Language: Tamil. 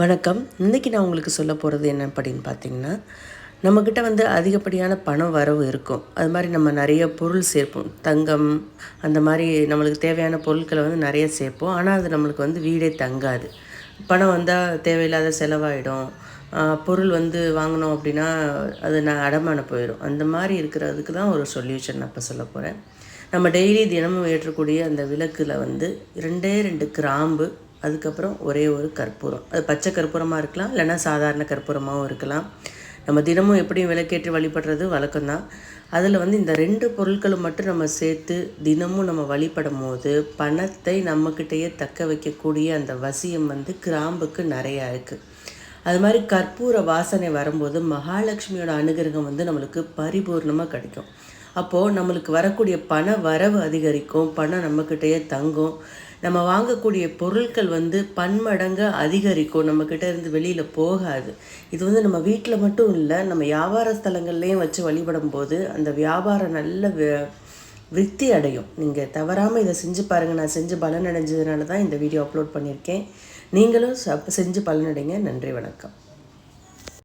வணக்கம். இன்றைக்கி நான் உங்களுக்கு சொல்ல போகிறது என்ன அப்படின்னு பார்த்தீங்கன்னா நம்மக்கிட்ட வந்து அதிகப்படியான பண வரவு இருக்கும். அது மாதிரி நம்ம நிறைய பொருள் சேர்ப்போம். தங்கம் அந்த மாதிரி நம்மளுக்கு தேவையான பொருட்களை வந்து நிறைய சேர்ப்போம். ஆனால் அது நம்மளுக்கு வந்து வீடே தங்காது. பணம் வந்தால் தேவையில்லாத செலவாயிடும். பொருள் வந்து வாங்கினோம் அப்படின்னா அது நான் அடமான போயிடும். அந்த மாதிரி இருக்கிறதுக்கு தான் ஒரு சொல்யூஷன் நான் இப்போ சொல்ல போகிறேன் நம்ம டெய்லி தினமும் ஏற்றக்கூடிய அந்த விளக்கில் வந்து ரெண்டே ரெண்டு கிராம்பு அதுக்கப்புறம் ஒரே ஒரு கற்பூரம். அது பச்சை கற்பூரமாக இருக்கலாம் இல்லைன்னா சாதாரண கற்பூரமாகவும் இருக்கலாம். நம்ம தினமும் எப்படியும் விளக்கேற்றி வழிபடுறது வழக்கம்தான். அதில் வந்து இந்த ரெண்டு பொருட்களும் மட்டும் நம்ம சேர்த்து தினமும் நம்ம வழிபடும் போது பணத்தை நம்மக்கிட்டேயே தக்க வைக்கக்கூடிய அந்த வசியம் வந்து கிராம்புக்கு நிறையா இருக்குது அது மாதிரி கற்பூர வாசனை வரும்போது மகாலட்சுமியோட அனுகிரகம் வந்து நம்மளுக்கு பரிபூர்ணமாக கிடைக்கும். அப்போது நம்மளுக்கு வரக்கூடிய பண வரவு அதிகரிக்கும் பணம் நம்மக்கிட்டேயே தங்கும். நம்ம வாங்கக்கூடிய பொருட்கள் வந்து பன்மடங்கு அதிகரிக்கும். நம்மக்கிட்ட இருந்து வெளியில் போகாது. இது வந்து நம்ம வீட்டில் மட்டும் இல்லை நம்ம வியாபார ஸ்தலங்கள்லேயும் வச்சு வழிபடும் போது அந்த வியாபாரம் நல்ல விருத்தி அடையும். நீங்கள் தவறாமல் இதை செஞ்சு பாருங்கள் நான் செஞ்சு பலன் அடைஞ்சதுனால தான் இந்த வீடியோ அப்லோட் பண்ணியிருக்கேன். நீங்களும் செஞ்சு பலனடைங்க. நன்றி வணக்கம்.